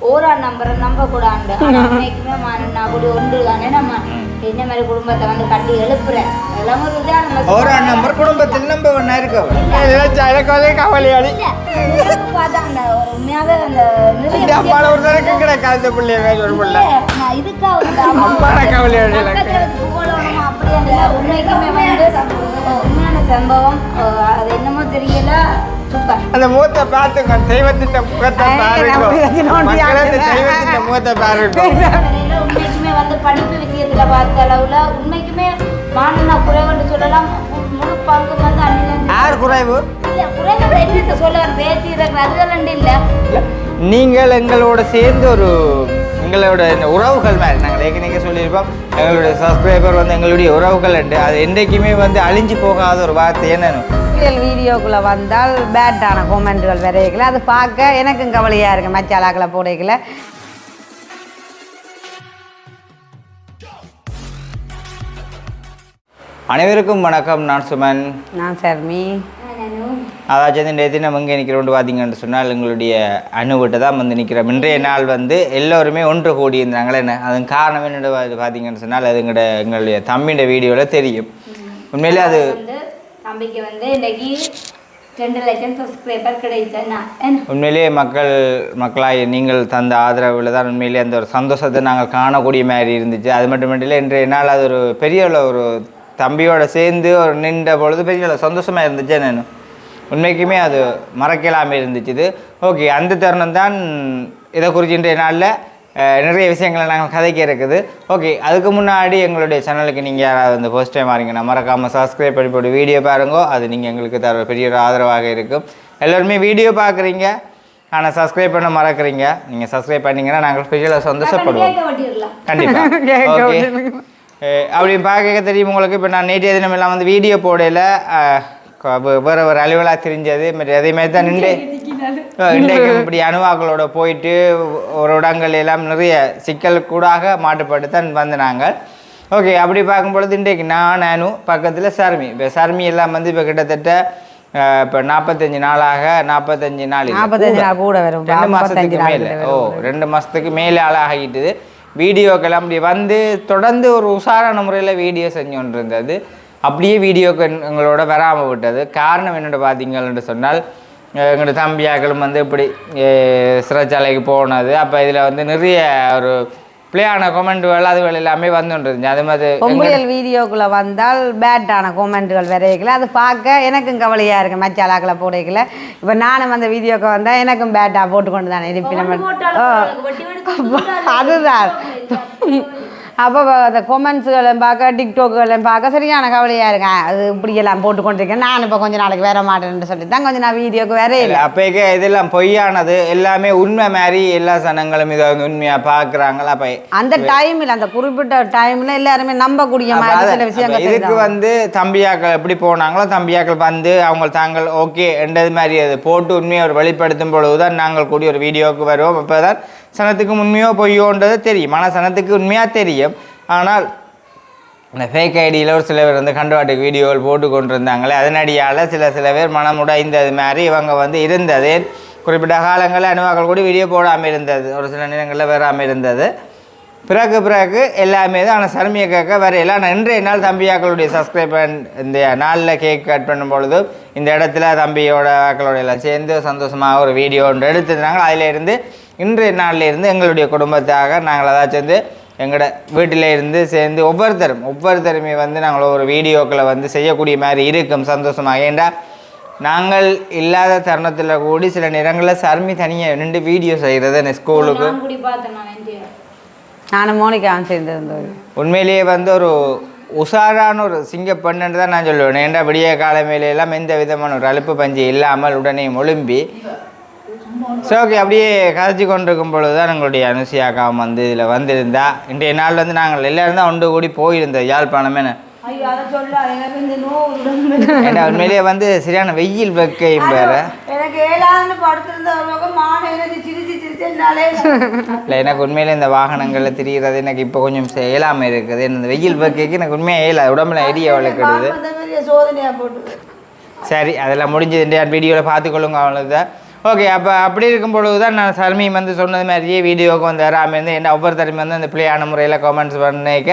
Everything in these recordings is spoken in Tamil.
ஓரா நம்பரை நம்ப கூடாண்டு ஆனா உண்மைக்குமே மானன் அப்படி ஒன்று தானே நம்ம என்ன மாதிரி குடும்பத்தை வந்து கட்டி எழுப்புறேன் அதெல்லாம் ஒரு இதா நம்ம ஒரு நம்பர் குடும்பத்தில் நம்ப ஒன்றா இல்ல, எனக்கு பார்த்தா அந்த ஒரு அப்பால ஒரு தடவை கிடைக்காது இந்த பிள்ளைய ஒரு பிள்ளை. நான் இதுக்காக வந்து அம்மா அம்மாட கவலையாடி எனக்கு. பக்கத்துல புகழணும் அப்படி அந்த உண்மைக்குமே வந்து உண்மையான சம்பவம் அது என்னமோ தெரியல. அந்த முகத்தை பார்த்துங்க தெய்வத்தின் முகத்தை பாருங்க. தெய்வத்தின் முகத்தை பாருங்க. உண்மைக்குமே வந்து படிப்பு விஷயத்துல பார்த்த அளவுல உண்மைக்குமே மாணவனா குறைவுன்னு சொல்லலாம். முழு பங்கு வந்து அண்ணன். யார் குறைவு? இல்ல குறைவு என்னத்தை சொல்ல? பேசி இருக்கிற அதுகள் இல்ல. நீங்கள் எங்களோட சேர்ந்து ஒரு எங்களோட இந்த உறவுகள் மாதிரி நாங்கள் ஏற்கனவே சொல்லியிருப்போம். எங்களுடைய சப்ஸ்கிரைபர் வந்து எங்களுடைய உறவுகள் உண்டு அது என்றைக்குமே வந்து அழிஞ்சு போகாத ஒரு வார்த்தை என்னன்னு. சீரியல் வீடியோக்குள்ளே வந்தால் பேட்டான கொமெண்ட்டுகள் வரைக்கல அது பார்க்க எனக்கும் கவலையாக இருக்குது மச்சாலாக்களை போடைக்கல. அனைவருக்கும் வணக்கம். நான் சுமன். நான் சர்மி. அதாச்சும் இந்த தினம் இங்கே நிற்கிறோண்டு பார்த்தீங்கன்னு சொன்னால் எங்களுடைய அணுவிட்ட தான் வந்து நிற்கிறோம் இன்றைய நாள் வந்து எல்லோருமே ஒன்று கூடி இருந்தாங்களே என்ன? அதன் காரணம் என்னென்னு பார்த்தீங்கன்னு சொன்னால் அது எங்களோட எங்களுடைய தம்பியோட வீடியோவில் தெரியும். உண்மையிலே அது வந்து வந்து இன்னைக்கு ரெண்டு லட்சம் சப்ஸ்கிரைபர் கிடைத்தேன் உண்மையிலேயே மக்கள் மக்களாய் நீங்கள் தந்த ஆதரவில் தான் உண்மையிலேயே அந்த ஒரு சந்தோஷத்தை நாங்கள் காணக்கூடிய மாதிரி இருந்துச்சு. அது மட்டுமில்லை இன்றைய நாள் அது ஒரு பெரிய ஒரு தம்பியோட சேர்ந்து ஒரு நின்ற பொழுது பெரிய சந்தோஷமாக இருந்துச்சு. நான்? உண்மைக்குமே அது மறக்கலாமல் இருந்துச்சு இது. ஓகே அந்த தருணம் தான் இதை குறித்து இன்றைய நாளில் நிறைய விஷயங்களை நாங்கள் கதைக்க இருக்குது. ஓகே அதுக்கு முன்னாடி எங்களுடைய சேனலுக்கு நீங்கள் யாராவது வந்து ஃபர்ஸ்ட் டைம் வரீங்கன்னா மறக்காமல் சப்ஸ்கிரைப் பண்ணி போட்டு வீடியோ பாருங்கோ. அது நீங்கள் எங்களுக்கு தர பெரிய ஒரு ஆதரவாக இருக்கும். எல்லோருமே வீடியோ பார்க்குறீங்க ஆனால் சப்ஸ்கிரைப் பண்ண மறக்கறீங்க. நீங்கள் சப்ஸ்கிரைப் பண்ணீங்கன்னா நாங்கள் அளவு சந்தோஷப்படுவோம். கண்டிப்பாக ஓகே அப்படி பார்க்க தெரியும் உங்களுக்கு. இப்போ நான் நேற்றைய தினம் எல்லாம் வந்து வீடியோ போடையில் வேறு ஒரு அலுவலாக தெரிஞ்சது. மற்ற அதே மாதிரி தான் நின்று இன்றைக்கு இப்படி அணுவாக்களோட போயிட்டு ஒரு இடங்கள் எல்லாம் நிறைய சிக்கல் கூடாக மாட்டுப்பட்டு தான் வந்து நாங்கள் ஓகே அப்படி பார்க்கும் பொழுது இன்றைக்கு நான் அனு பக்கத்தில் சர்மி. இப்போ சர்மி எல்லாம் வந்து இப்போ கிட்டத்தட்ட இப்போ நாற்பத்தஞ்சு நாளாக நாற்பத்தஞ்சு நாள் நாற்பத்தஞ்சு கூட. நாள் கூட வரும். ரெண்டு மாதத்துக்கு மேலே. ஓ ரெண்டு மாதத்துக்கு மேலே ஆளாகிட்டுது. வீடியோக்கெல்லாம் அப்படி வந்து தொடர்ந்து ஒரு உஷாரான முறையில் வீடியோ செஞ்சு கொண்டு இருந்தது அப்படியே வீடியோக்கு எங்களோட வராமல் விட்டது. காரணம் என்னென்னு பார்த்தீங்கன்னு சொன்னால் எங்களோட தம்பியாக்களும் வந்து இப்படி சிறைச்சாலைக்கு போனது. அப்போ இதில் வந்து நிறைய ஒரு பிளேயான கொமெண்ட்டுகள் அதுகள் எல்லாமே வந்துருந்துச்சு அது மாதிரி எங்க- பொம்பளையல் வீடியோக்குள்ளே வந்தால் பேட்டான கொமெண்ட்டுகள் வரைக்கல அது பார்க்க எனக்கும் கவலையாக இருக்குது மச்சாலாக்களை போடைக்கல இப்போ நானும் அந்த வீடியோக்கு வந்தால் எனக்கும் பேட்டா போட்டு கொண்டு தானே இருப்பி நம்ம ஓ. அதுதான். அப்போ அந்த கொமெண்ட்ஸுகளும் பார்க்க டிக்டாக்குகளும் பார்க்க சரியான கவலையாக இருக்கேன் அது இப்படியெல்லாம் போட்டு கொண்டிருக்கேன் நான் இப்போ கொஞ்ச நாளைக்கு வர மாட்டேன்னு சொல்லி தான் கொஞ்சம் நான் வீடியோக்கு வரே இல்லை அப்போக்கே இதெல்லாம் பொய்யானது எல்லாமே உண்மை மாதிரி எல்லா சனங்களும் இதை உண்மையாக பார்க்குறாங்களா? அப்போ அந்த டைமில் அந்த குறிப்பிட்ட டைமில் எல்லாருமே நம்பக்கூடிய மாதிரி சில விஷயங்கள் இதுக்கு. வந்து தம்பியாக்கள் எப்படி போனாங்களோ தம்பியாக்கள் வந்து அவங்க தாங்கள் ஓகே என்றது மாதிரி அது போட்டு உண்மையை ஒரு வெளிப்படுத்தும் பொழுதுதான் நாங்கள் கூடிய ஒரு வீடியோவுக்கு வருவோம். அப்போ தான் சனத்துக்கு உண்மையோ பொய்யோன்றது தெரியும். ஆனால் சனத்துக்கு உண்மையாக தெரியும். ஆனால் இந்த ஃபேக் ஐடியில் ஒரு சில பேர் வந்து கண்டுபாட்டுக்கு வீடியோவில் போட்டு கொண்டு இருந்தாங்களே அதனடியால் சில சில பேர் மனம் உடைந்தது மாதிரி இவங்க வந்து இருந்தது. குறிப்பிட்ட காலங்களில் அணுவாக்கள் கூட வீடியோ போடாமல் இருந்தது. ஒரு சில நேரங்களில் வராமல் இருந்தது. பிறகு பிறகு எல்லாமே தான். ஆனால் சர்மியை கேட்க வரையில ஆனால் இன்றைய நாள் தம்பியாக்களுடைய சப்ஸ்கிரைபர் இந்த நாளில் கேக் கட் பண்ணும் பொழுது இந்த இடத்துல தம்பியோட ஆக்களோட எல்லாம் சேர்ந்து சந்தோஷமாக ஒரு வீடியோ ஒன்று எடுத்துருந்தாங்க. அதில் இருந்து இன்றைய நாளில் இருந்து எங்களுடைய குடும்பத்தாக நாங்கள் அதாச்சும் வந்து எங்களோட வீட்டில் இருந்து சேர்ந்து ஒவ்வொருத்தரும் ஒவ்வொருத்தருமே வந்து நாங்கள் ஒரு வீடியோக்களை வந்து செய்யக்கூடிய மாதிரி இருக்கும் சந்தோஷமாக. ஏண்டா நாங்கள் இல்லாத தருணத்தில் கூடி சில நேரங்களில் சர்மி தனியாக நின்று வீடியோ செய்கிறது ஸ்கூலுக்கு. நான் என்ஜிஓ நானும் மோனிகாவும் சேர்ந்திருந்தோம் உண்மையிலேயே வந்து ஒரு உஷாரான ஒரு சிங்க பெண்ணுன்னு தான் நான் சொல்லுவேன். ஏன்டா விடிய காலமையில எல்லாம் எந்த விதமான ஒரு அலுப்பு பஞ்சு இல்லாமல் உடனே ஒழும்பி ஸோ ஓகே அப்படியே கதைச்சு கொண்டிருக்கும் பொழுது தான் எங்களுடைய அனுசியாக்காவும் வந்து இதில் வந்திருந்தா. இன்றைய நாள் வந்து நாங்கள் எல்லாரும் தான் ஒன்று கூடி போயிருந்தோம் யாழ்ப்பாணமே. ஏன்னா உண்மையிலேயே வந்து சரியான வெயில் வெக்கையும் வேற. இல்லை எனக்கு உண்மையிலே இந்த வாகனங்களில் திரிகிறது எனக்கு இப்போ கொஞ்சம் இயலாமல் இருக்குது. இந்த வெயில் வெக்கைக்கு எனக்கு உண்மையாக இயலாது உடம்புல எரிய வளர்க்குறது. சரி அதெல்லாம் முடிஞ்சது. வீடியோவில் பார்த்துக்கொள்ளுங்க அவ்வளோதான் ஓகே அப்போ அப்படி இருக்கும் பொழுது தான் நான் சர்மி வந்து சொன்னது மாதிரியே வீடியோவுக்கு வந்து வராமல் இருந்து என்ன ஒவ்வொருத்தரும் வந்து அந்த பிள்ளையான முறையில் கமெண்ட்ஸ் பண்ணிக்க.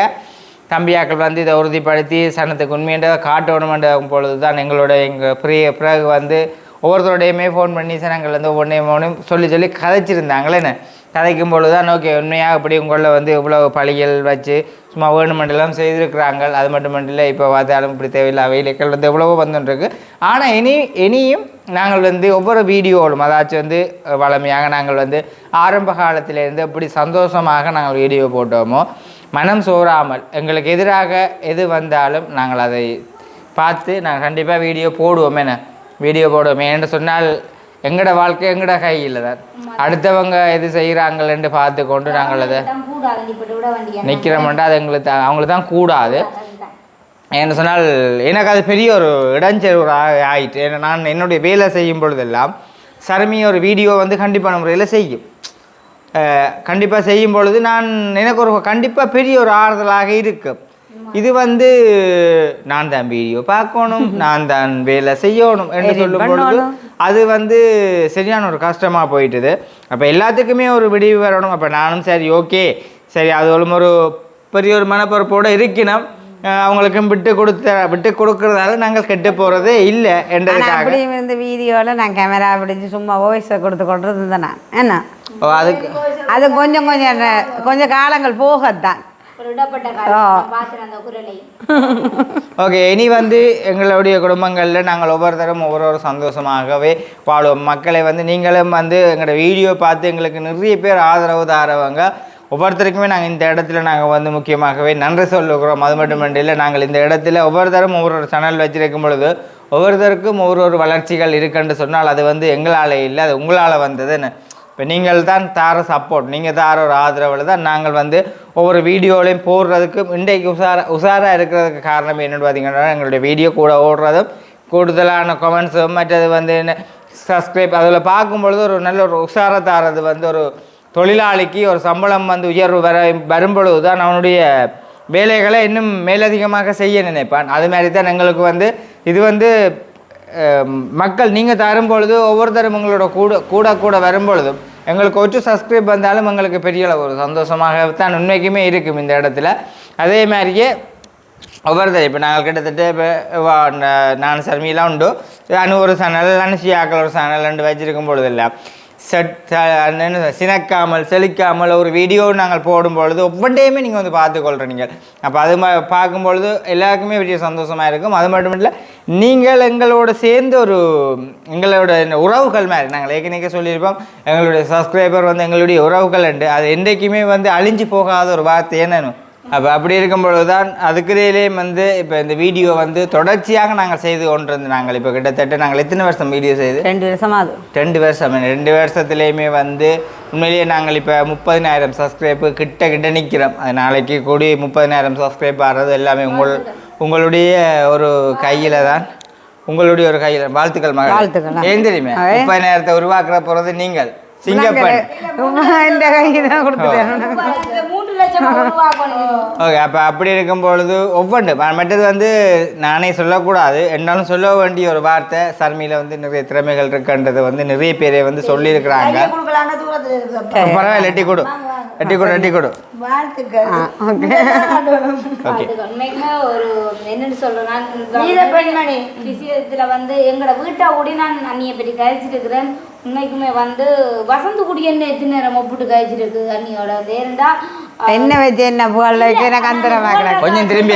தம்பியாக்கள் வந்து இதை உறுதிப்படுத்தி சனத்துக்கு உண்மைன்றதை காட்டணுமென்ற பொழுது தான் எங்களோட எங்கள் பிரிய பிறகு வந்து ஒவ்வொருத்தரோடையுமே ஃபோன் பண்ணி சனங்கள் வந்து ஒவ்வொன்றையும் ஒன்றும் சொல்லி சொல்லி கதைச்சிருந்தாங்களே என்ன? கதைக்கும் பொழுது தான் ஓகே உண்மையாக இப்படி உங்களில் வந்து இவ்வளோ பழிகள் வச்சு சும்மா வேணுமெண்டெல்லாம் செய்திருக்கிறாங்க அது மட்டுமல்ல இப்போ பார்த்தாலும் இப்படி தேவையில்லை. வெயிலுக்கள் வந்து எவ்வளவோ வந்துருக்கு ஆனால் இனி இனியும் நாங்கள் வந்து ஒவ்வொரு வீடியோவிலும் அதாச்சும் வந்து வளமையாக நாங்கள் வந்து ஆரம்ப காலத்திலேருந்து எப்படி சந்தோஷமாக நாங்கள் வீடியோ போட்டோமோ மனம் சோறாமல் எங்களுக்கு எதிராக எது வந்தாலும் நாங்கள் அதை பார்த்து நாங்கள் கண்டிப்பாக வீடியோ போடுவோம். என்ன? வீடியோ போடுவோம். என்று சொன்னால் எங்களோட வாழ்க்கை எங்களோட கையில் தான் அடுத்தவங்க எது செய்கிறாங்களேன்னு பார்த்து கொண்டு நாங்கள் அதை தான் கூடாது நீ இப்படி விட வேண்டிய நிற்கிறோம்னா அது எங்களுக்கு அவங்களுக்கு தான் கூடாது. ஏன்னு சொன்னால் எனக்கு அது பெரிய ஒரு இடைஞ்சல் ஆயிட்டு ஏன்னா நான் என்னுடைய வேலை செய்யும் பொழுதெல்லாம் சர்மி ஒரு வீடியோ வந்து கண்டிப்பான முறையில் செய்யும். கண்டிப்பாக செய்யும் பொழுது நான் எனக்கு ஒரு கண்டிப்பாக பெரிய ஒரு ஆறுதலாக இருக்கும் இது வந்து நான் தான் வீடியோ பார்க்கணும் நான் தான் வேலை செய்யணும் என்று சொல்லும் பொழுது. அது வந்து சரியான ஒரு கஷ்டமாக போயிட்டுது. அப்போ எல்லாத்துக்குமே ஒரு விடிவு வரணும் அப்போ நானும் சரி ஓகே. சரி அது ஒரு ஒரு பெரிய ஒரு மனப்பொறுப்போடு இருக்கணும். அவங்களுக்கும் விட்டு கொடுத்த விட்டு கொடுக்கறதால நாங்கள் கெட்டு போகிறதே இல்லை என்றதுக்காக. அப்படி இந்த வீடியோவில் நான் கேமரா பிடிச்சி சும்மா வாய்ஸை கொடுத்து கொண்டு இருந்தேன் நான். என்ன? ஓ, அதுக்கு அது கொஞ்சம் கொஞ்சம் கொஞ்சம் காலங்கள் போகத்தான். ஓகே இனி வந்து எங்களுடைய குடும்பங்களில் நாங்கள் ஒவ்வொருத்தரும் ஒவ்வொரு ஒரு சந்தோஷமாகவே வாழுவோம். மக்களை வந்து நீங்களும் வந்து எங்களோட வீடியோ பார்த்து எங்களுக்கு நிறைய பேர் ஆதரவு தாரவங்க. ஒவ்வொருத்தருக்குமே நாங்கள் இந்த இடத்துல நாங்கள் வந்து முக்கியமாகவே நன்றி சொல்லுகிறோம். அது மட்டும் இல்லை நாங்கள் இந்த இடத்துல ஒவ்வொருத்தரும் ஒவ்வொரு சேனல் வச்சிருக்கும் பொழுது ஒவ்வொருத்தருக்கும் ஒவ்வொரு ஒரு வளர்ச்சிகள் இருக்குன்னு சொன்னால் அது வந்து எங்களால் இல்லை அது உங்களால் வந்ததுன்னு. இப்போ நீங்கள் தான் தார சப்போர்ட் நீங்கள் தார ஒரு ஆதரவில் தான் நாங்கள் வந்து ஒவ்வொரு வீடியோலையும் போடுறதுக்கு இன்றைக்கு உஷாரா உஷாராக இருக்கிறதுக்கு காரணம் என்னென்னு பார்த்தீங்கன்னா எங்களுடைய வீடியோ கூட ஓடுறதும் கூடுதலான கமெண்ட்ஸும் மற்றது வந்து என்ன சப்ஸ்கிரைப் அதில் பார்க்கும்பொழுது ஒரு நல்ல ஒரு உஷாரை தாரது வந்து ஒரு தொழிலாளிக்கு ஒரு சம்பளம் வந்து உயர்வு வர வரும்பொழுது தான் அவனுடைய வேலைகளை இன்னும் மேலதிகமாக செய்ய நினைப்பான். அது மாதிரி தான் எங்களுக்கு வந்து இது வந்து மக்கள் நீங்கள் தரும் பொழுது ஒவ்வொருத்தரும் உங்களோட கூட கூட கூட வரும்பொழுதும் எங்களுக்கு ஒற்று சப்ஸ்கிரைப் வந்தாலும் எங்களுக்கு பெரிய அளவு ஒரு சந்தோஷமாக தான் உண்மைக்குமே இருக்கும் இந்த இடத்துல. அதே மாதிரியே ஒவ்வொருத்தர் இப்போ நாங்கள் கிட்டத்தட்ட இப்போ நான் சர்மிலாம் உண்டு. அனு ஒரு சேனல் அனுஷியாக்கள் ஒரு சேனல் ரெண்டு வச்சிருக்கும் பொழுது இல்லை செட் என்ன சினக்காமல் செழிக்காமல் ஒரு வீடியோ நாங்கள் போடும் பொழுது ஒவ்வொன்றையுமே நீங்கள் வந்து பார்த்துக்கொள்கிற நீங்கள் அப்போ அது மா பார்க்கும்பொழுது எல்லாருக்குமே பெரிய சந்தோஷமாக இருக்கும். அது மட்டும் இல்லை நீங்கள் எங்களோட சேர்ந்து ஒரு எங்களோட உறவுகள் மாதிரி நாங்கள் ஏற்கனவே சொல்லியிருப்போம் எங்களுடைய சப்ஸ்கிரைபர் வந்து எங்களுடைய உறவுகள் உண்டு. அது என்றைக்குமே வந்து அழிஞ்சு போகாத ஒரு வார்த்தை. என்னன்னு அப்போ அப்படி இருக்கும் பொழுது தான் அதுக்கிடையிலே வந்து இப்போ இந்த வீடியோ வந்து தொடர்ச்சியாக நாங்கள் செய்து கொண்டிருந்து நாங்கள் இப்போ கிட்டத்தட்ட நாங்கள் எத்தனை வருஷம் வீடியோ செய்து? ரெண்டு வருஷமா ரெண்டு வருஷம். ரெண்டு வருஷத்துலேயுமே வந்து உண்மையிலேயே நாங்கள் இப்போ முப்பதினாயிரம் சப்ஸ்கிரைப்பு கிட்ட கிட்ட நிற்கிறோம் அது நாளைக்கு கூடி முப்பதினாயிரம் சப்ஸ்கிரைப் ஆகிறது எல்லாமே உங்கள் உங்களுடைய ஒரு கையில் தான் உங்களுடைய ஒரு கையில். வாழ்த்துக்கள். மகள். ஏன் தெரியுமே. முப்பதினாயிரத்தை உருவாக்குற போகிறது நீங்கள். இந்த தான் கொடுத்துட்டேன். உருவாக்கணும். ஓகே அப்போ அப்படி இருக்கும் பொழுது ஒவ்வொன்று மற்றது வந்து நானே சொல்லக்கூடாது. என்னாலும் சொல்ல வேண்டிய ஒரு வார்த்தை சர்மியில் வந்து நிறைய திறமைகள் இருக்குன்றது வந்து நிறைய பேரை வந்து சொல்லியிருக்கிறாங்க. பரவாயில்ல எட்டி கொடு. எட்டி கொடு எட்டி கொடு. ஓகே. ஓகே. அதுக்கு உண்மைக்குமே ஒரு என்னன்னு சொல்றேன் இந்த பெண்மணி. விஷயத்துல வந்து எங்களோட வீட்டை ஓடி நான் அண்ணியை பற்றி கழிச்சிட்டு இருக்கிறேன் உண்மைக்குமே வந்து வசந்த குடி என்ன எத்தனை நேரம் ஒப்பிட்டு கழிச்சிருக்கு அண்ணியோட? வேறுண்டா என்ன வச்சு என்ன புகழ்? வைக்க எனக்கு அந்த பார்க்கலாம் கொஞ்சம் திரும்பி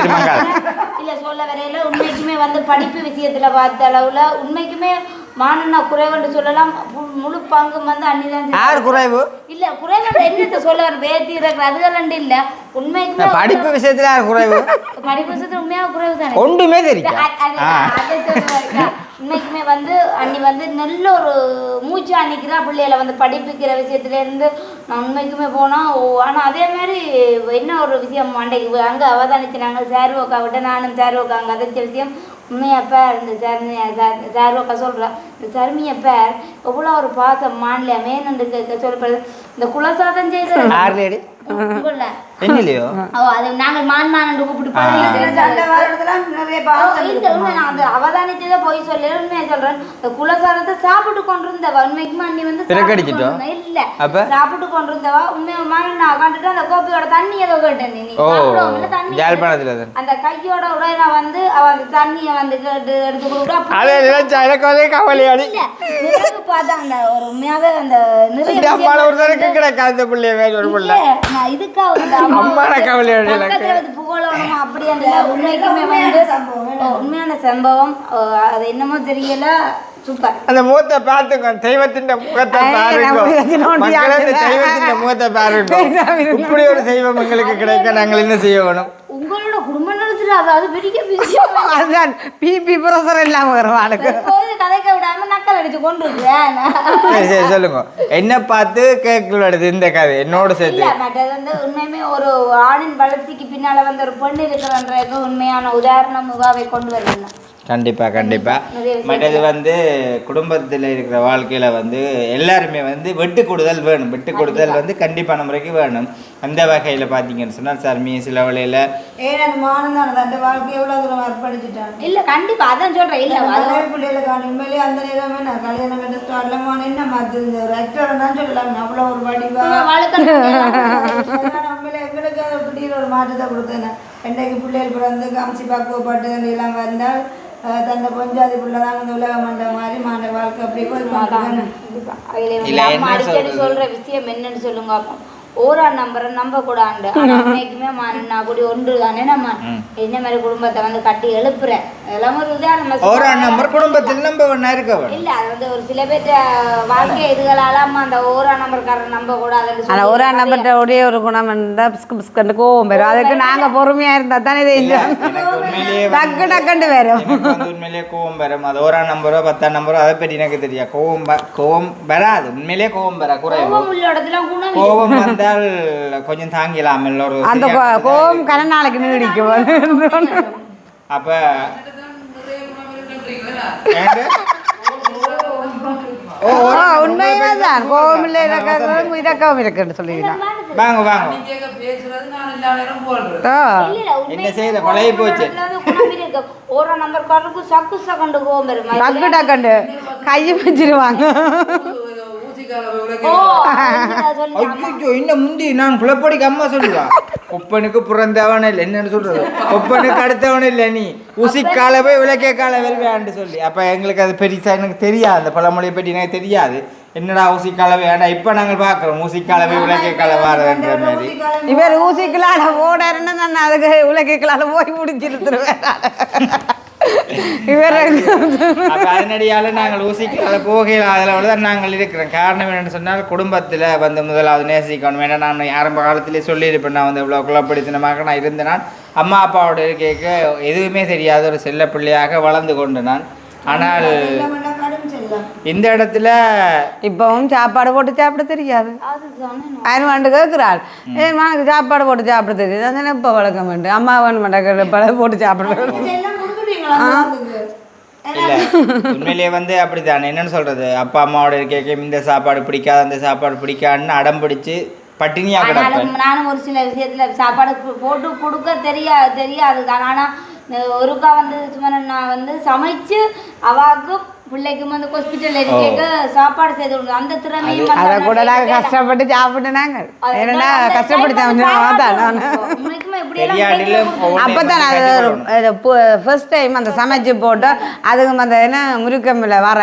இல்ல சொல்ல வரையில உண்மைக்குமே வந்து படிப்பு விஷயத்துல பார்த்த அளவுல உண்மைக்குமே மானனா குறைவுன்னு சொல்லலாம். முழு பங்கும் வந்து அண்ணிதான் யார் குறைவு? இல்ல குறைவு என்னத்தை சொல்ல வர? வேத்தி இருக்கிற அதுகள் இல்ல. உண்மைக்குமே படிப்பு விஷயத்துல யார் குறைவு? படிப்பு விஷயத்துல உண்மையா குறைவு தானே? ஒன்றுமே தெரியும். உண்மைக்குமே வந்து அன்னி வந்து நல்ல ஒரு மூச்சு அன்னிக்கிறா பிள்ளைகளை வந்து படிப்பிக்கிற விஷயத்துல இருந்து நான் உண்மைக்குமே போனா ஓ ஆனா அதே மாதிரி என்ன ஒரு விஷயம் மண்டைக்கு அங்க அவதானிச்சு நாங்கள் சார்வோக்கா விட்ட நானும் சார்வோக்கா அங்க அதச்ச விஷயம். உண்மையப்ப இந்த சர்மியா அக்கா சொல்றேன் இந்த சர்மியப்ப எவ்வளோ ஒரு பாசம் மாநில மேனண்டு கேட்க சொல்லப்படுது. இந்த குலசாதம் செய்த ஓ அது நாங்கள் மான் மான் கூப்பிட்டு நான் அந்த அவதானிச்சு தான் போய் சொல்லி உண்மையை சொல்றேன். குலசாரத்தை சாப்பிட்டு கொண்டிருந்தவ உண்மைக்குமா நீ வந்து சாப்பிட்டு. இல்ல. கொண்டிருந்தவா உண்மையுமா நான் உட்காந்துட்டு அந்த கோப்பியோட தண்ணி ஏதோ கேட்டேன் நீ. அந்த கையோட உடைய நான் வந்து அவ அந்த தண்ணியை வந்து கேட்டு எடுத்து கொடுக்குறா. எனக்கு ஒரே உண்மையாவே அந்த நிறைய கிடைக்காத பிள்ளைய ஒரு பிள்ளை. நான் இதுக்காக வந்து கவலை புகழணுமா அப்படி அந்த உண்மைக்குமே வந்து உண்மையான சம்பவம். அது என்னமோ தெரியல. சூப்பர். அந்த முகத்தை பார்த்துங்க தெய்வத்தின் முகத்தை பாருங்க? தெய்வத்தின் முகத்தை பாருங்க. இப்படி ஒரு தெய்வம் எங்களுக்கு கிடைக்க நாங்கள் என்ன செய்ய வேணும்? உங்களோட குடும்ப அதாவது பெரிய விஷயம் அதுதான். பிபி ப்ரெஷர் இல்லாம வருவானுக்கு கதைக்க விடாம நக்கல் அடிச்சு கொண்டு சரி சரி சொல்லுங்க. என்ன பார்த்து கேட்கலடுது இந்த கதை. என்னோட சேர்த்து. இல்ல மற்றது வந்து உண்மையுமே ஒரு ஆணின் வளர்ச்சிக்கு பின்னால வந்து ஒரு பெண் இருக்கிறன்றதுக்கு உண்மையான உதாரணம் இவாவை கொண்டு வரணும் கண்டிப்பா கண்டிப்பா. நிறைய விஷயம் மற்றது வந்து குடும்பத்தில் இருக்கிற வாழ்க்கையில வந்து எல்லாருமே வந்து வெட்டு கொடுதல் வேணும். வெட்டு கொடுதல் வந்து கண்டிப்பான முறைக்கு வேணும். அந்த வகையில பார்த்தீங்கன்னு சொன்னால் சர்மி சில வழியில இல்ல கண்டிப்பா அதான் சொல்றேன். இல்ல பிள்ளைகளுக்கான உண்மையிலேயே அந்த நேரமே நான் கல்யாணம் பண்ண ஸ்டார்ட்ல மான என்ன இந்த ஒரு ஆக்டர் தான் சொல்லலாம் அவ்வளோ ஒரு வடிவா வளர்க்கணும் உண்மையில எங்களுக்கு ஒரு மாற்றத்தை கொடுத்தேன். இன்றைக்கு பிள்ளைகள் பிறந்து காமிச்சு பக்குவப்பட்டு எல்லாம் வந்தால் தன்னை பொஞ்சாதி பிள்ளை தான் அந்த உலகம் மண்ட மாதிரி மாண்ட வாழ்க்கை அப்படி போய்? சொல்ற விஷயம் என்னன்னு சொல்லுங்க அப்போ ஓரா நம்பரை நம்ப கூடாண்டு ஆனா அன்னைக்குமே மண்ணா கூடி ஒன்று தானே நம்ம என்ன மாதிரி குடும்பத்தை வந்து கட்டி எழுப்புறேன் அதெல்லாம் ஒரு உதாரணமா சொல்றேன். நம்பர் குடும்பத்தில் நம்ம ஒன்றா இருக்க இல்ல அது வந்து ஒரு சில பேர்ட்ட வாழ்க்கை இதுகளால அம்மா அந்த ஓரா நம்பர்காரர் நம்ப கூடாதுன்னு ஆனால் சொல்லி ஒரு நம்பர்கிட்ட ஒரே ஒரு குணம் இருந்தால் பிஸ்கு பிஸ்கண்டு கோவம் வரும். அதுக்கு நாங்கள் பொறுமையாக இருந்தால் தானே இது வந்து- டக்கு டக்குண்டு வரும். வந்து உண்மையிலேயே கோவம் வரும். அது ஓராம் நம்பரோ பத்தாம் நம்பரோ அதை பற்றி எனக்கு தெரியாது. கோவம் கோவம் வராது. உண்மையிலேயே கோவம் வர குறைவு. கோபம் உள்ள வந்தால் கொஞ்சம் தாங்கிலாம் ஒரு அந்த கோ- கோவம் கன நாளைக்கு நீடிக்கும் அப்ப ஏண்டு? ஓ, ஓ ஒரு- உண்மையே தான் இல்லை இறக்கம் இறக்கம் இருக்குன்னு சொல்லிக்கலாம் வாங்க வாங்க. என்ன கோபம் பழகி உள்ள போச்சு. இருக்கு. ஓரா நம்பர்காரருக்கு சக்கு சக்கண்டு கோபம் வரும்? டக்கு டக்குண்டு கையை வச்சிருவாங்க இன்னும் முந்தி நான் குழப்படிக்கு அம்மா சொல்லுவா ஒப்பனுக்கு பிறந்தவன் இல்லை என்னன்னு சொல்றது? ஒப்பனுக்கு அடுத்தவன் இல்லை நீ. ஊசிக்கால போய் விளக்கே கால வருவேன்னு சொல்லி. அப்ப எங்களுக்கு அது பெருசா எனக்கு தெரியாது. அந்த பழமொழியை பற்றி எனக்கு தெரியாது. என்னடா ஊசிக்கால வேண்டாம் இப்ப நாங்கள் பார்க்குறோம். ஊசிக்கால போய் விளக்கே கால வாரதுன்ற மாதிரி. இவர் ஊசிக்கலால ஓடாருன்னு நான் அதுக்கு உலகிக்கலால போய் முடிச்சிருத்துருவேன் இவர் அப்ப அதனடியால நாங்கள் ஊசிக்கால போகையில் அதில் தான் நாங்கள் இருக்கிறோம். காரணம் என்னன்னு சொன்னால் குடும்பத்தில் வந்து முதலாவது நேசிக்கணும். ஏன்னா நான் ஆரம்ப காலத்திலே சொல்லியிருப்பேன் நான் வந்து இவ்வளோ குலப்படுத்தினமாக நான் இருந்தேன் நான் அம்மா அப்பாவோட இருக்கைக்கு எதுவுமே தெரியாத ஒரு செல்ல பிள்ளையாக வளர்ந்து கொண்டு நான். ஆனால் இந்த இடத்துல இப்பவும் சாப்பாடு போட்டு சாப்பிட தெரியாது. அதுதானே நான். அயன் வாண்டு கேட்குறாள் ஏன் உனக்கு சாப்பாடு போட்டு சாப்பிட தெரியுது? அதனால இப்போ வழக்கம் வேண்டு அம்மா வேணும் மாட்டேன் போட்டு சாப்பிடுறது இல்லை உண்மையிலேயே வந்து அப்படித்தான். என்னன்னு சொல்றது? அப்பா அம்மாவோட இருக்கைக்கு இந்த சாப்பாடு பிடிக்காது அந்த சாப்பாடு பிடிக்காதுன்னு அடம் பிடிச்சு பட்டினியாக கிடப்பேன். நானும் ஒரு சில விஷயத்துல சாப்பாடு போட்டு கொடுக்க தெரியா தெரியாது தான் ஆனா அஹ் ஒருக்கா வந்து சும்மா நான் வந்து சமைச்சு அவாக்கு பிள்ளைக்கும் வந்து ஹாஸ்பிட்டல் இருக்க சாப்பாடு செய்து அந்த திறமையும் அதை கூட நாங்கள். கஷ்டப்பட்டு சாப்பிட்டு நாங்கள் வந்து கஷ்டப்பட்டு அப்பதான் டைம் அது ஃபர்ஸ்ட் டைம் அந்த சமைச்சு போட்டு அதுக்கு அந்த என்ன முருக்கம்ல வர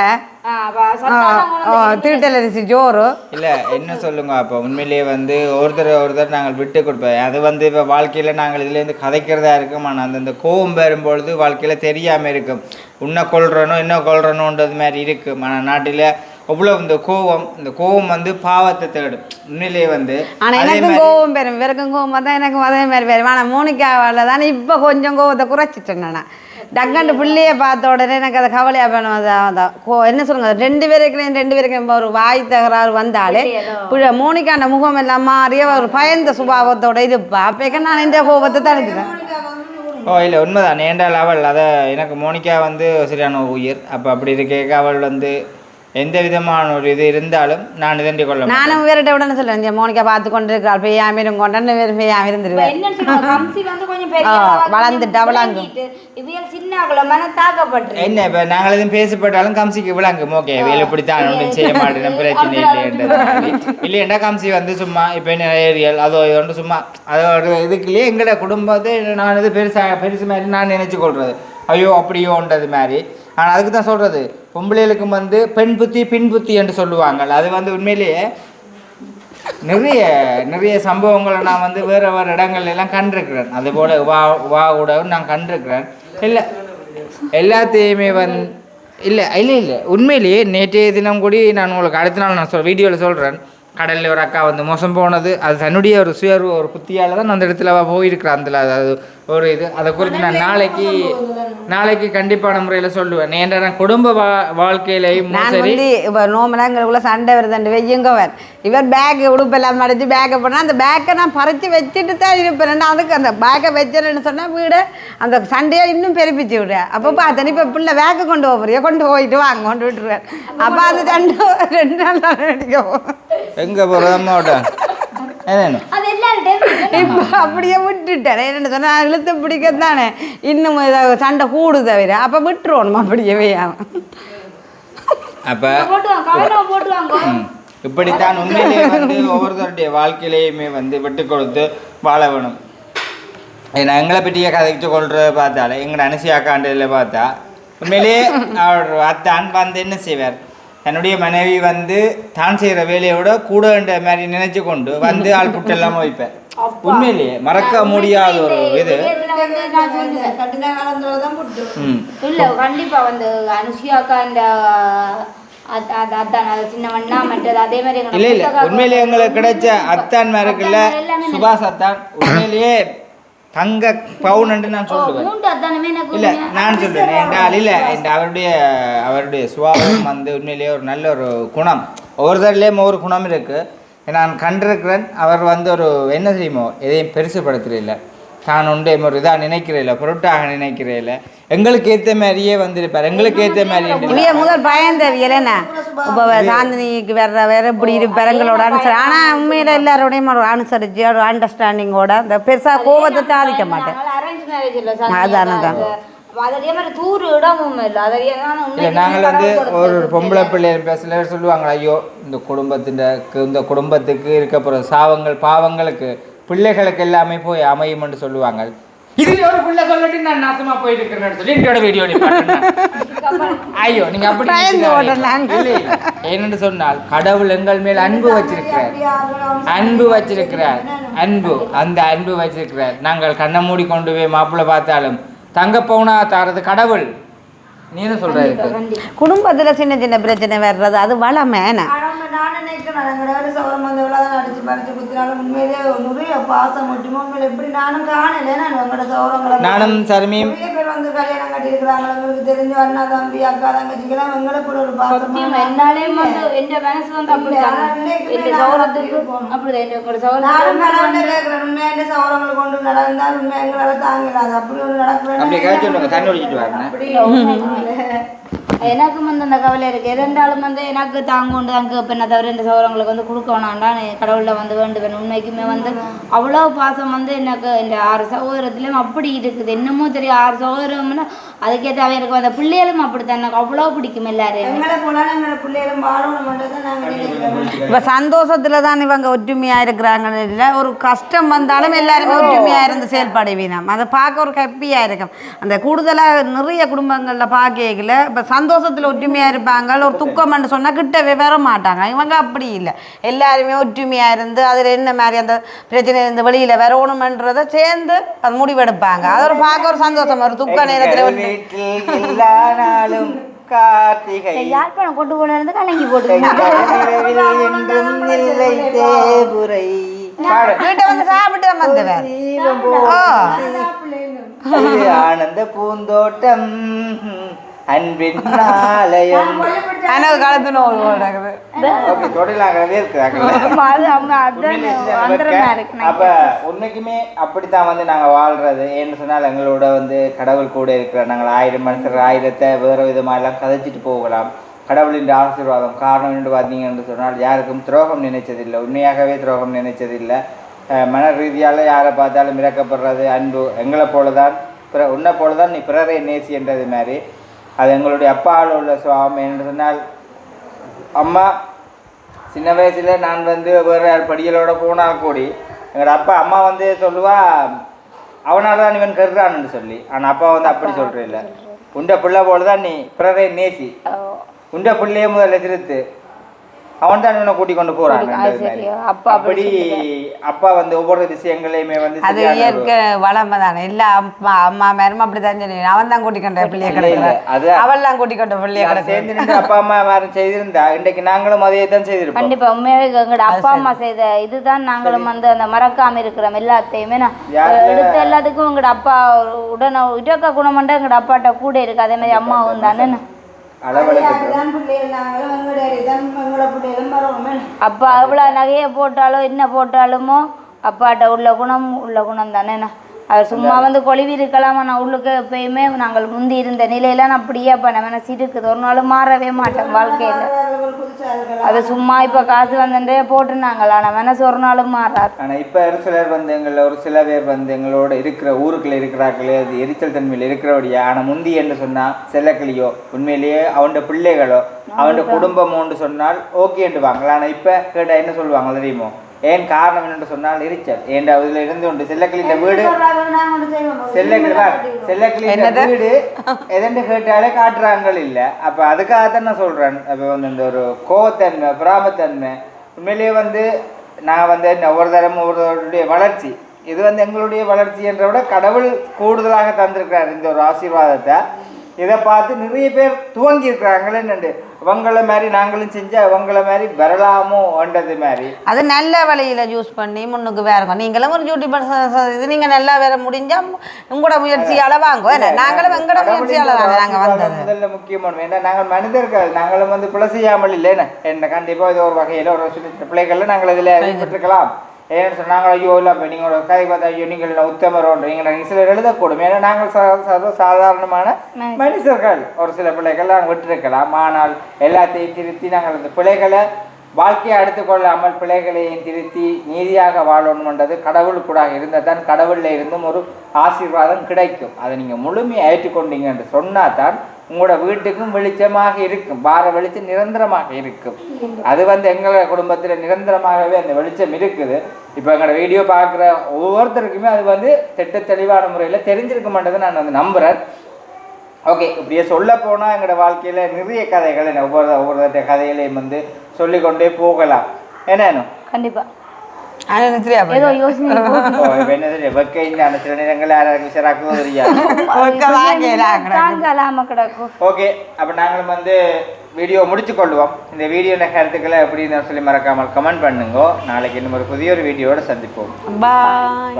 அரிசி ஜோறு இல்லை என்ன சொல்லுங்க அப்போ? உண்மையிலேயே வந்து ஒருத்தர் ஒருத்தர் நாங்கள் விட்டு கொடுப்போம். அது வந்து இப்போ வாழ்க்கையில் நாங்கள் இதுலேருந்து கதைக்கிறதா இருக்கும். ஆனால் அந்த இந்த கோவம் வரும்பொழுது வாழ்க்கையில் தெரியாமல் இருக்கும். உன்னை கொள்றனோ என்ன கொள்றனோன்றது மாதிரி இருக்கும். ஆனால் நாட்டில் அவ்வளோ இந்த கோவம் இந்த கோவம் வந்து பாவத்தை தேடும். உண்மையிலேயே வந்து ஆனா அதே எனக்கும் கோவம் பெறும் இவருக்கும் கோவம் தான் எனக்கும் அதே மாதிரி பெறும் ஆனால் மோனிக்காவால் தானே இப்போ கொஞ்சம் கோவத்தை குறைச்சிட்டேன் நான். டக்கண்டு பிள்ளைய பார்த்த உடனே எனக்கு அதை கவலையாக வேணும் கோ என்ன சொல்லுங்க? ரெண்டு பேருக்குலையும் ரெண்டு பேருக்கும் இப்போ ஒரு வாய் தகராறு வந்தாலே புள்ள மோனிக்காண்ட முகம் எல்லாம் மாறிய ஒரு பயந்த சுபாவத்தோட இது அப்போ நான் இந்த கோபத்தை தடுத்துட்டேன் ஓ இல்லை உண்மைதான். ஏண்டால் அவள் அதை எனக்கு மோனிகா வந்து சரியான உயிர். அப்போ அப்படி இருக்க அவள் வந்து எந்த விதமான ஒரு இது இருந்தாலும் நான் இதண்டி கொள்ள. நானும் வேறுட்ட உடனே சொல்றேன் "இந்த மோனிகா பார்த்து கொண்டு இருக்கிறாள் பெய்யாமலும் கொண்டு வேறு பெய்யாம இருந்துருவேன் என்னன்னு சொல்லுவாங்க, கம்சி வந்து கொஞ்சம் பெரிய ஆ, அளவா வளர்ந்துட்டு, தாக்கப்பட்டு என்ன இப்போ நாங்கள் எதுவும் பேசப்பட்டாலும் கம்சிக்கு விளங்கும். ஓகே வேலை இப்படித்தான் ஒன்றும் செய்ய மாட்டேன் பிரச்சனை இல்லைன்றது. இல்லையண்டா கம்சி வந்து சும்மா இப்போ என்ன ஏரியல் அதோ இதோண்டு சும்மா அதோட இதுக்குள்ளேயே எங்களோட குடும்பத்தை நான் இது பெருசாக பெருசு மாதிரி நான் நினைச்சு கொள்றது. ஐயோ அப்படியோன்றது மாதிரி. ஆனால் அதுக்கு தான் சொல்கிறது பொம்பளைகளுக்கும் வந்து பெண் புத்தி பின் புத்தி என்று சொல்லுவாங்க அது வந்து உண்மையிலேயே நிறைய நிறைய சம்பவங்களை நான் வந்து வேறு வேறு இடங்கள்லாம் கண்டிருக்கிறேன். அது போல் வா வா கூடவும் நான் கண்டிருக்கிறேன். இல்லை எல்லாத்தையுமே வந்து இல்லை இல்லை இல்லை. உண்மையிலேயே நேற்றைய தினம் கூடி நான் உங்களுக்கு அடுத்த நாள் நான் சொல் வீடியோவில் சொல்கிறேன் கடலில் ஒரு அக்கா வந்து மோசம் போனது அது தன்னுடைய ஒரு சுயர்வு ஒரு புத்தியால் தான் அந்த இடத்துல அவ போயிருக்கிறான் அதில் அது ஒரு இது. அதை குறித்து நான் நாளைக்கு நாளைக்கு கண்டிப்பான முறையில் சொல்லுவேன். ஏன்டா நான் குடும்ப வா வாழ்க்கையிலையும் நான் சரி. இப்போ நோம்பலாங்களுக்குள்ள சண்டை வருதுண்டு வெய்யுங்கவன் இவர் பேக் உடுப்பெல்லாம் மடிச்சு பேக்கை போனால் அந்த பேக்கை நான் பறித்து வச்சுட்டு தான் இருப்பேன். அதுக்கு அந்த பேக்கை வச்சிடன்னு சொன்னால் வீடு அந்த சண்டையை இன்னும் பெருப்பிச்சு விடுறேன் அப்போ பார்த்தேன் இப்போ பிள்ளை பேக்கை கொண்டு போறியா? கொண்டு போயிட்டு வாங்க கொண்டு விட்டுருவேன் அப்போ அந்த சண்டை ரெண்டு நாள் தான் அடிக்கும் எங்கே போகிறது அம்மாவோட என்ன அது எல்லார்கிட்டயும் இப்போ அப்படியே விட்டுட்டேன். என்னென்னு சொன்னால் இழுத்து பிடிக்கத்தானே இன்னும் ஏதாவது சண்டை கூடு தவிர. அப்போ விட்டுருவோம் அப்படியே அப்போ இப்படித்தான் உண்மையிலேயே வந்து ஒவ்வொருத்தருடைய வாழ்க்கையிலையுமே வந்து விட்டு கொடுத்து வாழ வேணும் ஏன்னா எங்களை பற்றிய கதைச்சு கொள்றத பார்த்தாலே எங்களை அனுசியாக்காண்டில் பார்த்தா உண்மையிலேயே அவர் அத்தான் வந்து என்ன செய்வார்? தன்னுடைய மனைவி வந்து தான் செய்கிற வேலையோட கூடன்ற மாதிரி நினைச்சு கொண்டு வந்து ஆள் புட்டெல்லாம் வைப்பார் உண்மையிலேயே மறக்க முடியாத ஒரு இது. புட்டு. இல்ல கண்டிப்பா வந்து அனுஷியாக்கா இந்த உண்மையிலேயே எங்களுக்கு கிடைச்ச அத்தான் இருக்குல்ல எல்லாமே சுபாஷ் அத்தான். உண்மையிலேயே தங்க பவுன் நான் சொல்லுவேன். இல்ல நான் சொல்றேன் என்றால் இல்ல இந்த அவருடைய அவருடைய சுபாவம் வந்து உண்மையிலேயே ஒரு நல்ல ஒரு குணம். ஒவ்வொருத்தர்லேயும் ஒவ்வொரு குணம் இருக்கு. நான் கண்டிருக்கிறேன் அவர் வந்து ஒரு என்ன செய்யுமோ எதையும் பெருசுப்படுத்துறதில்ல தான் உண்டே ஒரு இதாக நினைக்கிறதில்ல பொருட்டாக நினைக்கிறதில்ல எங்களுக்கு ஏற்ற மாதிரியே வந்திருப்பார். எங்களுக்கு ஏற்ற மாதிரி இவைய முதல் பயந்தவியல் என்ன? இப்போ சாந்தினிக்கு வேற வேற இப்படி இருப்பரங்களோட அனுசரி ஆனால் உண்மையில எல்லாரோடையும் ஒரு அனுசரிச்சு ஒரு அண்டர்ஸ்டாண்டிங்கோட இந்த பெருசாக கோபத்தை தாதிக்க மாட்டேன். இல்ல. அதான், இல்லை. இல்லை உண்மையிலேயே நாங்கள் வந்து ஒரு. பொம்பளை பிள்ளைகள் பேசல. சொல்லுவாங்க ஐயோ இந்த குடும்பத்தின் இந்த குடும்பத்துக்கு இருக்க போகிற சாவங்கள் பாவங்களுக்கு பிள்ளைகளுக்கு எல்லாமே போய் அமையும்னு சொல்லுவாங்க இது ஒரு பிள்ளை சொல்லிட்டு நான் நாசமா போயிட்டு இருக்கிறேன்னு சொல்லி என்னோட வீடியோ ஐயோ நீங்க அப்படி. ஏனென்று சொன்னால் கடவுள் எங்கள் மேல் அன்பு வச்சிருக்கிறார். அன்பு வச்சிருக்கிறார். அன்பு அந்த அன்பு வச்சிருக்கிறார். நாங்கள் கண்ணை மூடி கொண்டு போய் மாப்பிள்ளை பார்த்தாலும் தங்க பவுனா தாரது கடவுள். நீ என்ன சொல்ற குடும்பத்தில் சின்ன சின்ன பிரச்சனை வர்றது அது வளமை நானும் காணல நான் எங்களோட சௌரங்களை நானும் சர்மியும் வந்து கல்யாணம் கட்டியிருக்கிறாங்க எங்களுக்கு தெரிஞ்ச அண்ணா தம்பி அக்கா தங்கச்சிக்கெல்லாம் எங்களை கூட ஒரு பாசமா என்னாலேயும் வந்து என் மனசு வந்து சௌரங்களை கொண்டு நடந்தால் உண்மை எங்களால தாங்கலாது அப்படி ஒன்று நடக்கிறேன் எனக்கு எனக்கும் வந்து அந்த கவலை இருக்கு. எதென்றாலும் வந்து எனக்கு தாங்க உண்டு அங்கே இப்போ என்ன தவிர இந்த சௌரங்களுக்கு வந்து கொடுக்க வேணாண்டான் கடவுளில் வந்து வேண்டுவேன். உண்மைக்குமே வந்து அவ்வளோ பாசம் வந்து எனக்கு இந்த ஆறு சகோதரத்துலேயும் அப்படி இருக்குது. என்னமோ தெரியும். ஆறு சகோதரம்னா அதுக்கேற்ற எனக்கு அந்த பிள்ளைகளும் அப்படித்தான். எனக்கு அவ்வளோ பிடிக்கும் நினைக்கிறோம். இப்போ சந்தோஷத்தில் தான் இவங்க ஒற்றுமையாக இருக்கிறாங்கன்னு இல்லை. ஒரு கஷ்டம் வந்தாலும் எல்லாருமே ஒற்றுமையாக இருந்து செயல்படுவீனம் அதை பார்க்க ஒரு ஹாப்பியாக இருக்கும். அந்த கூடுதலாக நிறைய குடும்பங்களில் பார்க்கல இப்போ சந்தோஷத்தில் ஒற்றுமையாக இருப்பாங்க. ஒரு துக்கம்னு சொன்னால் கிட்டவே வர மாட்டாங்க. இவங்க அப்படி இல்லை. எல்லாருமே ஒற்றுமையாக இருந்து அதில் என்ன மாதிரி அந்த பிரச்சனை இருந்து வெளியில் வரணுமன்றதை சேர்ந்து அது முடிவெடுப்பாங்க. அது ஒரு பார்க்க ஒரு சந்தோஷம் ஒரு துக்க நேரத்தில் ஒன்று வீட்டில் எல்லா நாளும் கார்த்திகை. யாழ்ப்பாணம் கொண்டு போனது கலங்கி போட்டு என்றும் இல்லை இது ஆனந்த பூந்தோட்டம். அன்பின் ஆலயம் கழுத்து நோவு நடக்குது. ஓகே தொடலாகவே இருக்குதாக்கல அப்ப உண்மைக்குமே அப்படித்தான் வந்து நாங்க வாழ்றது. ஏன்னு சொன்னால் எங்களோட வந்து கடவுள் கூட இருக்கிற நாங்கள் ஆயிரம் மனுஷர் ஆயிரத்தை வேற விதமா எல்லாம் கதைச்சிட்டு போகலாம். கடவுளின் ஆசீர்வாதம். காரணம் என்று பார்த்தீங்கன்னு சொன்னால் யாருக்கும் துரோகம் நினைச்சதில்லை. உண்மையாகவே துரோகம் நினைச்சதில்லை. மன ரீதியால் யாரை பார்த்தாலும் இறக்கப்படுறது அன்பு. எங்களை போல தான் பிற உன்னை போல தான் நீ பிறரை நேசி என்றது மாதிரி. அது எங்களுடைய அப்பாவில் உள்ள சுவாமம் என்று சொன்னால் அம்மா சின்ன வயசுல நான் வந்து வேறு படிகளோட போனால் கூடி எங்களோட அப்பா அம்மா வந்து சொல்லுவா அவனால தான் இவன் கருறான்னு சொல்லி. ஆனால் அப்பா வந்து அப்படி சொல்கிறேன் உண்ட பிள்ளை போல தான் நீ பிறரை நேசி. உண்ட பிள்ளையே முதல்ல திருத்து. அவன் தான் இவனை கூட்டி கொண்டு அது. அப்பா அப்படி அப்படி அப்பா வந்து ஒவ்வொரு விஷயங்களையுமே வந்து அது இயற்கை வளமை தானே. எல்லா அம்மா அம்மா மேரும் அப்படித்தான் சொல்லி அவன் தான் கூட்டிக் கொண்ட பிள்ளைய இல்ல, இல்ல, அது அவள் தான் கூட்டிக் கொண்ட பிள்ளைய கிடக்குற சேர்ந்து நின்று அப்பா அம்மா யாரும் செய்திருந்தா இன்றைக்கு நாங்களும் அதையே தான் செய்திருப்போம். கண்டிப்பா உண்மையாவே எங்களோட அப்பா அம்மா செய்த இதுதான் நாங்களும் வந்து அந்த மறக்காம இருக்கிறோம். எல்லாத்தையுமே நான் எடுத்த எல்லாத்துக்கும் எங்களோட அப்பா உடனே இடக்க குணமண்ட எங்களோட அப்பாட்ட கூட இருக்கு. அதே மாதிரி அம்மாவும் தானே அப்பா எவ்வளோ நகையை போட்டாலோ என்ன போட்டாலுமோ அப்பாட்ட உள்ள குணம் உள்ள குணம் தானேண்ணா அவர் சும்மா வந்து கொழுவி இருக்கலாம் ஆனால் உள்ளுக்கு எப்பயுமே நாங்கள் முந்தி இருந்த நிலையில நான் அப்படியே அப்போ நம்ம மனசு இருக்குது ஒரு நாள் மாறவே மாட்டோம் வாழ்க்கையில். அது சும்மா இப்போ காசு வந்துட்டே போட்டுருந்தாங்களா ஆனால் மனசு ஒரு நாளும் மாறாது. ஆனா இப்ப ஒரு சிலர் வந்து எங்கள ஒரு சில பேர் வந்து எங்களோட இருக்கிற ஊருக்குள்ள இருக்கிறார்களே அது எரிச்சல் தன்மையில் இருக்கிறபடியா ஆனா முந்தி என்று சொன்னா செல்லக்கிளியோ உண்மையிலேயே அவனோட பிள்ளைகளோ அவனோட குடும்பமோன்னு சொன்னால் ஓகேன்ட்டுவாங்களா ஆனா இப்ப கேட்டா என்ன சொல்லுவாங்க தெரியுமோ? ஏன் காரணம் என்னன்னு சொன்னால் எரிச்சல். ஏன்டா இதுல இருந்து உண்டு செல்லக்கிளிஇந்த வீடு? செல்லக்கிளி செல்லக்கிளிந்த வீடு எதெண்டு கேட்டாலே காட்டுறாங்க இல்ல. அப்ப அதுக்காகத்தான் நான் சொல்றேன். அப்ப வந்து இந்த ஒரு கோவத்தன்மை பிராமத்தன்மை உண்மையிலேயே வந்து நான் வந்து என்ன ஒவ்வொரு தரம் ஒவ்வொருவருடைய வளர்ச்சி. இது வந்து எங்களுடைய வளர்ச்சி என்ற விட கடவுள் கூடுதலாக தந்திருக்கிறார் இந்த ஒரு ஆசீர்வாதத்தை. இதை பார்த்து நிறைய பேர் துவங்கி இருக்கிறாங்களே என்னண்டு? இவங்கள மாதிரி நாங்களும் செஞ்சா இவங்கள மாதிரி வரலாமோன்றது மாதிரி. அது நல்ல வழியில யூஸ் பண்ணி முன்னுக்கு வேறுங்க. நீங்களும் ஒரு யூடியூபர் இது நீங்க நல்லா வேற முடிஞ்சா உங்களோட முயற்சியால வாங்க நாங்களும் எங்களோட முயற்சியால தானே நாங்க வந்தது. முதல்ல முக்கியமான ஏன்னா நாங்கள் மனிதர்கள் நாங்களும் வந்து பிழை செய்யாமல் இல்லைன்னு. என்ன கண்டிப்பா இது ஒரு வகையில ஒரு சின்ன பிள்ளைகள்ல நாங்கள் இதுல விட்டுருக்கலாம் ஏன்னு சொன்னா நாங்கள் ஐயோ இல்லை இப்போ நீங்கள் ஒரு கதை பார்த்தா ஐயோ நீங்கள் உத்தமரோன்றீங்க நீங்கள் சிலர் எழுதக்கூடும் ஏன்னா நாங்கள் சாதாரணமான மனுஷர்கள். ஒரு சில பிள்ளைகள் நாங்கள் விட்டுருக்கலாம். ஆனால் எல்லாத்தையும் திருத்தி நாங்கள் அந்த பிள்ளைகளை வாழ்க்கையை எடுத்துக்கொள்ளாமல் பிள்ளைகளையும் திருத்தி நீதியாக வாழணும்ன்றது கடவுள் கூட இருந்தால் தான். கடவுளில் இருந்தும் ஒரு ஆசீர்வாதம் கிடைக்கும். அதை நீங்கள் முழுமையாக ஏற்றுக்கொண்டீங்க என்று சொன்னால் தான் உங்களோட வீட்டுக்கும் வெளிச்சமாக இருக்கும். பார வெளிச்சம் நிரந்தரமாக இருக்கும். அது வந்து எங்களோட குடும்பத்தில் நிரந்தரமாகவே அந்த வெளிச்சம் இருக்குது. இப்போ எங்களோட வீடியோ பார்க்குற ஒவ்வொருத்தருக்குமே அது வந்து திட்ட தெளிவான முறையில் தெரிஞ்சிருக்க மாட்டேது நான் வந்து நம்புகிறேன் ஓகே இப்படியே சொல்ல போனால் எங்களோட வாழ்க்கையில் நிறைய கதைகள் என்ன ஒவ்வொரு ஒவ்வொரு கதைகளையும் வந்து சொல்லிக்கொண்டே போகலாம். என்ன கண்டிப்பாக ஏதோ யோசனை ஓகே அப்போ நாங்களும் வந்து வீடியோ முடிச்சு கொள்வோம் இந்த வீடியோ கருத்துக்களை எப்படி சொல்லி மறக்காமல் கமெண்ட் பண்ணுங்க நாளைக்கு இன்னும் ஒரு புதிய ஒரு வீடியோட சந்திப்போம் பாய்.